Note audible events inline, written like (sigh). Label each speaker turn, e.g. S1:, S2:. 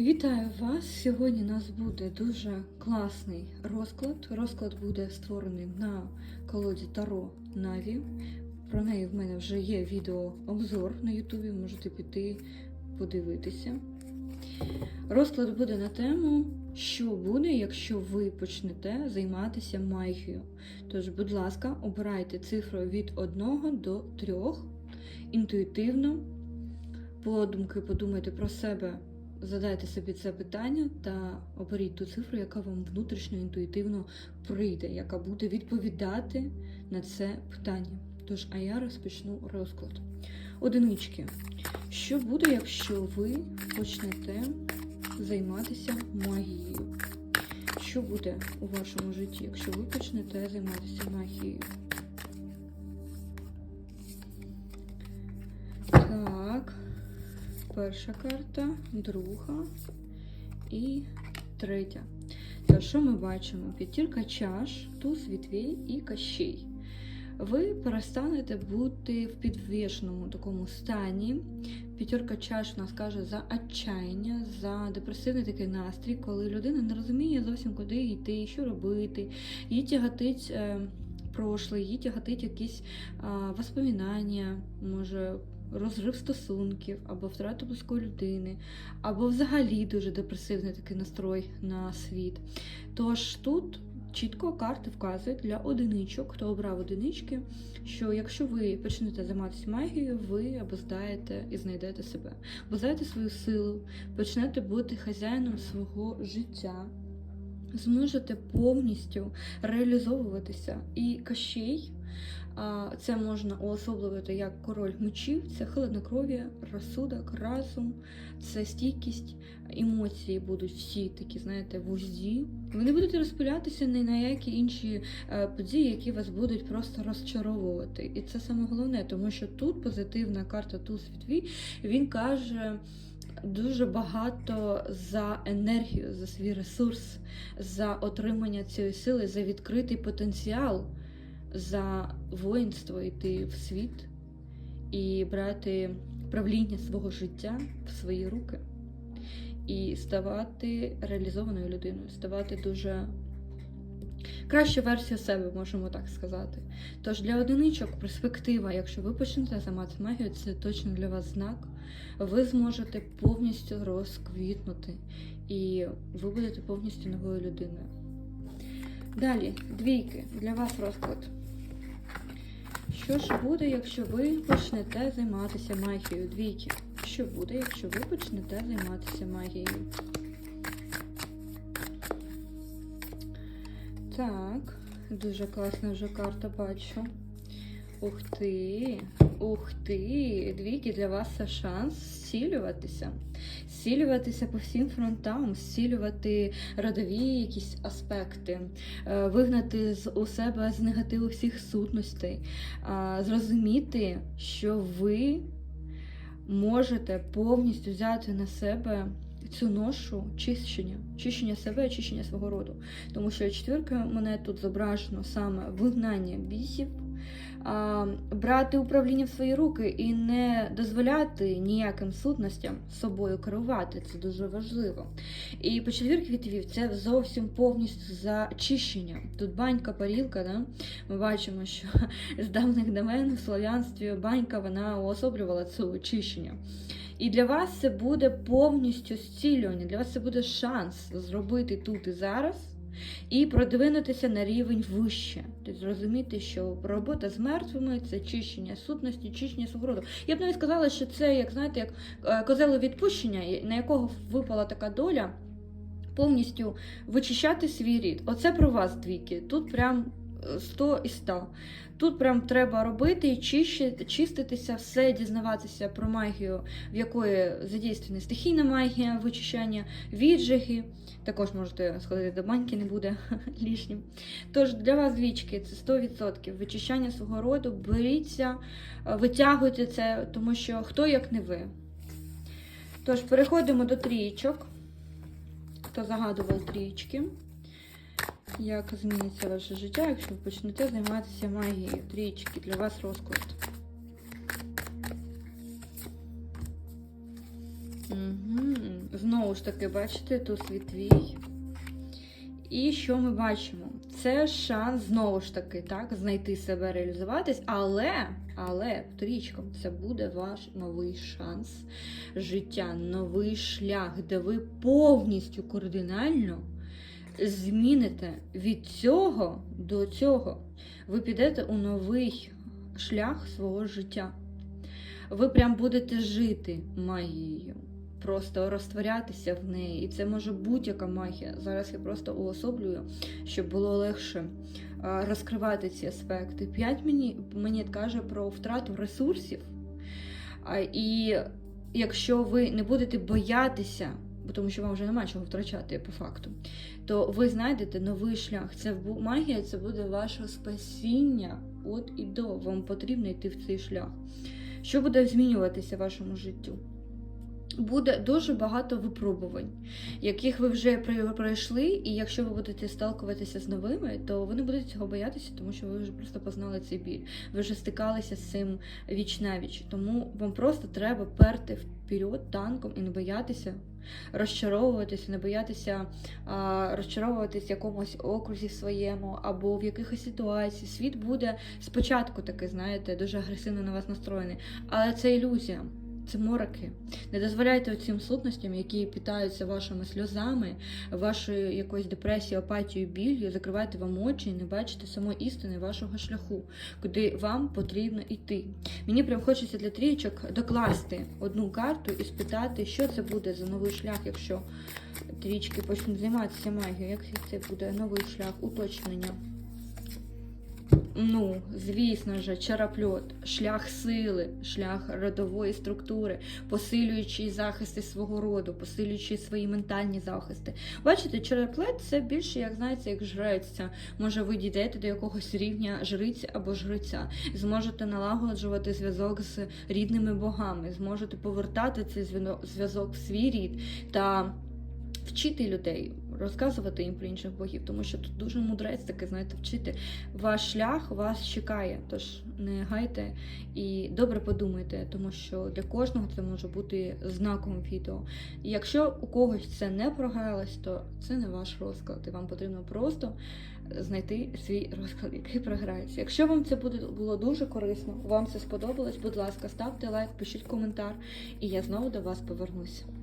S1: Вітаю вас! Сьогодні у нас буде дуже класний розклад. Розклад буде створений на колоді Таро Наві. Про неї в мене вже є відеообзор на Ютубі, можете піти подивитися. Розклад буде на тему, що буде, якщо ви почнете займатися магією. Тож, будь ласка, обирайте цифру від 1 до 3 інтуїтивно. Подумки подумайте про себе, задайте собі це питання та оберіть ту цифру, яка вам внутрішньо інтуїтивно прийде, яка буде відповідати на це питання. Тож, а я розпочну розклад. Одинички. Що буде, якщо ви почнете займатися магією? Що буде у вашому житті, якщо ви почнете займатися магією? Перша карта, друга і третя. То що ми бачимо? П'ятірка чаш, туз вітвей і кащей. Ви перестанете бути в підвішеному такому стані. П'ятерка чаш у нас каже за отчаяння, за депресивний такий настрій, коли людина не розуміє зовсім куди йти, що робити, їй тяготить е, прошле, їй тяготить якісь е, воспоминання, може розрив стосунків, або втрата близької людини, або взагалі дуже депресивний такий настрой на світ. Тож тут чітко карти вказують для одиничок, хто обрав одинички, що якщо ви почнете займатися магією, ви обоздаєте і знайдете себе, обоздаєте свою силу, почнете бути хазяїном свого життя. Зможете повністю реалізовуватися. І кащей а, це можна уособлювати як король мечів, це холоднокров'я, розсудок, разум, це стійкість, емоції будуть всі такі, знаєте, в узді. Ви не будете розпилятися ні на які інші е, події, які вас будуть просто розчаровувати. І це саме головне, тому що тут позитивна карта Туз Вітві, він каже. Дуже багато за енергію, за свій ресурс, за отримання цієї сили, за відкритий потенціал, за воїнство йти в світ і брати правління свого життя в свої руки і ставати реалізованою людиною, ставати дуже кращу версію себе, можемо так сказати. Тож для одиничок перспектива, якщо ви почнете займатися магією, це точно для вас знак. Ви зможете повністю розквітнути, і ви будете повністю новою людиною. Далі, двійки, для вас розклад. Що ж буде, якщо ви почнете займатися магією? Двійки. Що буде, якщо ви почнете займатися магією? Так, дуже класна вже карта бачу. Ух ти, ух ти! Двійки для вас це шанс зцілюватися. Зцілюватися по всім фронтам, зцілювати родові якісь аспекти, е, вигнати з у себе з негативу всіх сутностей, зрозуміти, що ви можете повністю взяти на себе цю ношу чищення, чищення себе, чищення свого роду. Тому що четвірка мене тут зображено саме вигнання бісів, брати управління в свої руки і не дозволяти ніяким сутностям собою керувати. Це дуже важливо. І по вітвів це зовсім повністю зачищення. Тут банька, парілка, да? ми бачимо, що з давних давен в слов'янстві банька вона уособлювала це очищення. І для вас це буде повністю зцілювання, для вас це буде шанс зробити тут і зараз і продвинутися на рівень вище. Тобто зрозуміти, що робота з мертвими це чищення сутності, чищення сугроду. Я б навіть сказала, що це, як знаєте, як е, козело відпущення, на якого випала така доля. Повністю вичищати свій рід. Оце про вас двійки. Тут прям 100 і 100. Тут прям треба робити і чиститися, все дізнаватися про магію, в якої задійствана стихійна магія, вичищання, віджиги. Також можете сходити до баньки, не буде (laughs) лишнім. Тож для вас двічки це 100% вичищання свого роду, беріться, витягуйте це, тому що хто як не ви. Тож, переходимо до трійчок. Хто загадував трійчки. Як зміниться ваше життя, якщо ви почнете займатися магією? Трічки для вас розклад. Знову ж таки, бачите, тут світвій. І що ми бачимо? Це шанс знову ж таки так, знайти себе, реалізуватись, але, але, трічком, це буде ваш новий шанс життя, новий шлях, де ви повністю кардинально зміните від цього до цього. Ви підете у новий шлях свого життя. Ви прям будете жити магією, просто розтворятися в неї. І це може будь-яка магія. Зараз я просто уособлюю, щоб було легше розкривати ці аспекти. П'ять мені, мені каже про втрату ресурсів. І якщо ви не будете боятися, бо тому що вам вже нема чого втрачати по факту, то ви знайдете новий шлях. Це магія, це буде ваше спасіння от і до. Вам потрібно йти в цей шлях. Що буде змінюватися в вашому життю? Буде дуже багато випробувань, яких ви вже пройшли, і якщо ви будете сталкуватися з новими, то ви не будете цього боятися, тому що ви вже просто познали цей біль. Ви вже стикалися з цим віч навіч. Тому вам просто треба перти вперед танком і не боятися розчаровуватися, не боятися а, розчаровуватись в якомусь окрузі своєму або в якихось ситуації. Світ буде спочатку такий, знаєте, дуже агресивно на вас настроєний, але це ілюзія. Це мороки. Не дозволяйте цим сутностям, які питаються вашими сльозами, вашою якоюсь депресією, апатією, біллю, закривати вам очі і не бачите самої істини вашого шляху, куди вам потрібно йти. Мені прям хочеться для трієчок докласти одну карту і спитати, що це буде за новий шлях, якщо трічки почнуть займатися магією, як це буде новий шлях, уточнення. Ну, звісно ж, чаропльот, шлях сили, шлях родової структури, посилюючи захисти свого роду, посилюючи свої ментальні захисти. Бачите, чароплет це більше, як знаєте, як жреця. Може, ви дійдете до якогось рівня жриці або жриця, зможете налагоджувати зв'язок з рідними богами, зможете повертати цей зв'язок в свій рід та вчити людей, розказувати їм про інших богів, тому що тут дуже мудрець таки, знаєте, вчити. Ваш шлях вас чекає, тож не гайте і добре подумайте, тому що для кожного це може бути знаком відео. І якщо у когось це не програлось, то це не ваш розклад, і вам потрібно просто знайти свій розклад, який програється. Якщо вам це буде було дуже корисно, вам це сподобалось, будь ласка, ставте лайк, пишіть коментар, і я знову до вас повернуся.